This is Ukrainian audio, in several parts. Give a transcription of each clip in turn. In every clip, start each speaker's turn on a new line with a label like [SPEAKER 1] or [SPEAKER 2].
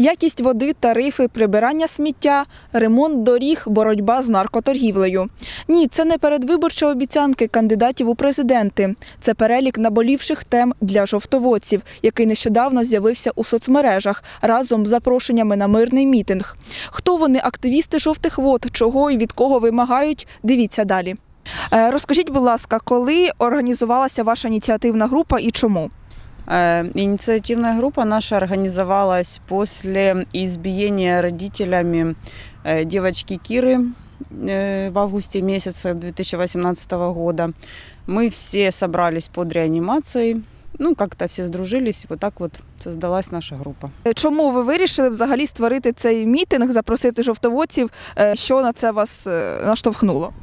[SPEAKER 1] Якість води, тарифи, прибирання сміття, ремонт доріг, боротьба з наркоторгівлею. Ні, це не передвиборчі обіцянки кандидатів у президенти. Це перелік наболівших тем для жовтоводців, який нещодавно з'явився у соцмережах разом з запрошеннями на мирний мітинг. Хто вони, активісти жовтих вод, чого і від кого вимагають? Дивіться далі. Е, Розкажіть, будь ласка, коли організувалася ваша ініціативна група і чому?
[SPEAKER 2] Э, Инициативная группа наша организовалась после избиения родителями э, девочки Киры э, в августе месяце 2018 года. Мы все собрались под реанимацией, ну, как-то все сдружились, вот так вот создалась наша группа.
[SPEAKER 1] Е, Чому ви вирішили взагалі створити цей мітинг, запросити жовтоводців? Е, Що на це вас е, наштовхнуло?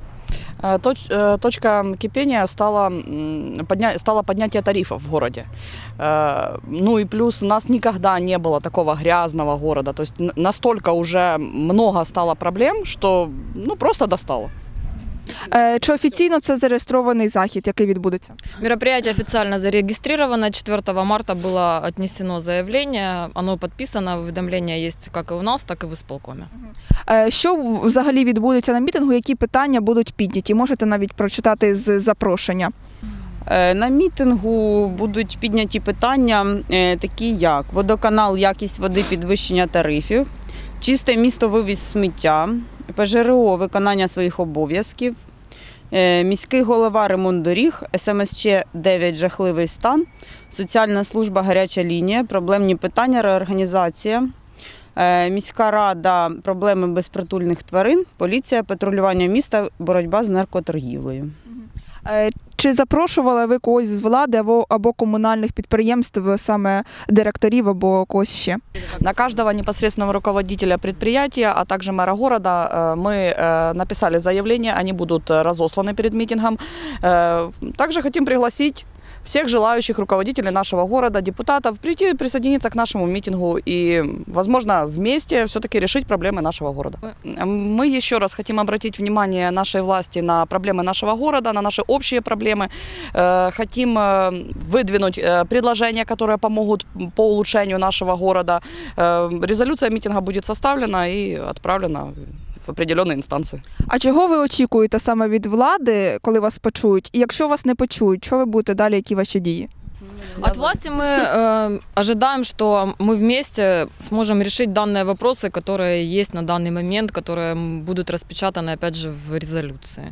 [SPEAKER 3] Э, точ- э, Точка кипения стала, м, подня- стало поднятие тарифов в городе. Э, Ну и плюс у нас никогда не было такого грязного города. То есть н- настолько уже много стало проблем, что ну, просто достало.
[SPEAKER 1] Е, Чи офіційно це зареєстрований захід, який відбудеться?
[SPEAKER 4] Мероприятие официально зарегистрировано. 4 марта было отнесено заявление. Оно подписано. Уведомления есть как и у нас, так и в исполкоме.
[SPEAKER 1] Е, Що взагалі відбудеться на мітингу? Які питання будуть підняті? Можете навіть прочитати з запрошення.
[SPEAKER 2] Е, На мітингу будуть підняті питання, такі як водоканал, якість води, підвищення тарифів, чисте місто вивіз сміття, ПЖРО виконання своїх обов'язків, е, міський голова ремонт доріг, СМСЧ 9 жахливий стан, соціальна служба гаряча лінія, проблемні питання, реорганізація. е, Міська рада, проблеми безпритульних тварин, поліція, патрулювання міста, боротьба з наркоторгівлею.
[SPEAKER 1] Е, Чи запрошували ви когось з влади або, або комунальних підприємств, саме директорів або когось ще?
[SPEAKER 3] На каждого непосредственного руководителя предприятия, а также мэра города э, мы э, написали заявления, они будут э, разосланы перед митингом. Э, Также хотим пригласить всех желающих руководителей нашего города, депутатов, прийти присоединиться к нашему митингу и, возможно, вместе все-таки решить проблемы нашего города. Мы еще раз хотим обратить внимание нашей власти на проблемы нашего города, на наши общие проблемы. Э, Хотим э, выдвинуть э, предложения, которые помогут по улучшению нашего города. Э, Резолюция митинга будет составлена и отправлена в определенные инстанции.
[SPEAKER 1] А чого ви очікуєте саме від влади, коли вас почують? І якщо вас не почують, що ви будете далі, які ваші дії?
[SPEAKER 4] От власти мы э, ожидаем, что мы вместе сможем решить данные вопросы, которые есть на данный момент, которые м, будут распечатаны, опять же, в резолюции.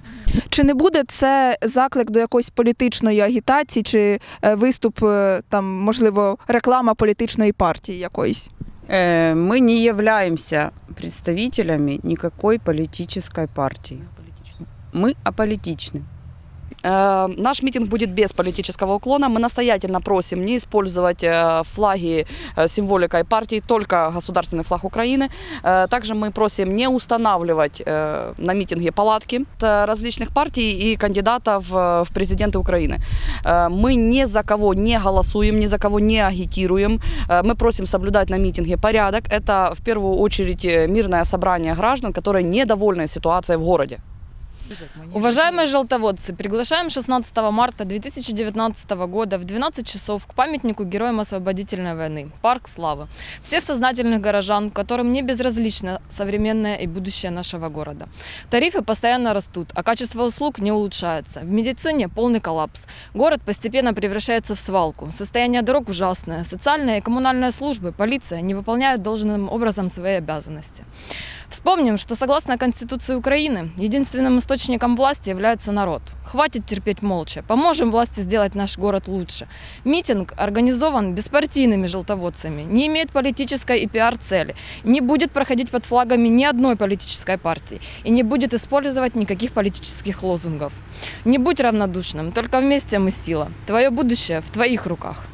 [SPEAKER 1] Чи не буде це заклик до якоїсь політичної агітації, чи е, виступ, е, там, можливо, реклама політичної партії якоїсь?
[SPEAKER 2] Э, Мы не являемся представителями никакой политической партии. Мы аполитичны.
[SPEAKER 3] Э, Наш митинг будет без политического уклона. Мы настоятельно просим не использовать э, флаги э, символикой партии, только государственный флаг Украины. Также мы просим не устанавливать на митинге палатки различных партий и кандидатов в президенты Украины. Мы ни за кого не голосуем, ни за кого не агитируем. Мы просим соблюдать на митинге порядок. Это в первую очередь мирное собрание граждан, которые недовольны ситуацией в городе.
[SPEAKER 4] Уважаемые желтоводцы, приглашаем 16 марта 2019 года в 12 часов к памятнику героям освободительной войны, Парк Славы. Всех сознательных горожан, которым не безразлично современное и будущее нашего города. Тарифы постоянно растут, а качество услуг не улучшается. В медицине полный коллапс. Город постепенно превращается в свалку. Состояние дорог ужасное. Социальные и коммунальные службы, полиция не выполняют должным образом свои обязанности. Вспомним, что согласно Конституции Украины, единственным источником власти является народ. Хватит терпеть молча. Поможем власти сделать наш город лучше. Митинг организован беспартийными желтоводцами, не имеет политической и пиар-цели, не будет проходить под флагами ни одной политической партии и не будет использовать никаких политических лозунгов. Не будь равнодушным, только вместе мы сила. Твое будущее в твоих руках.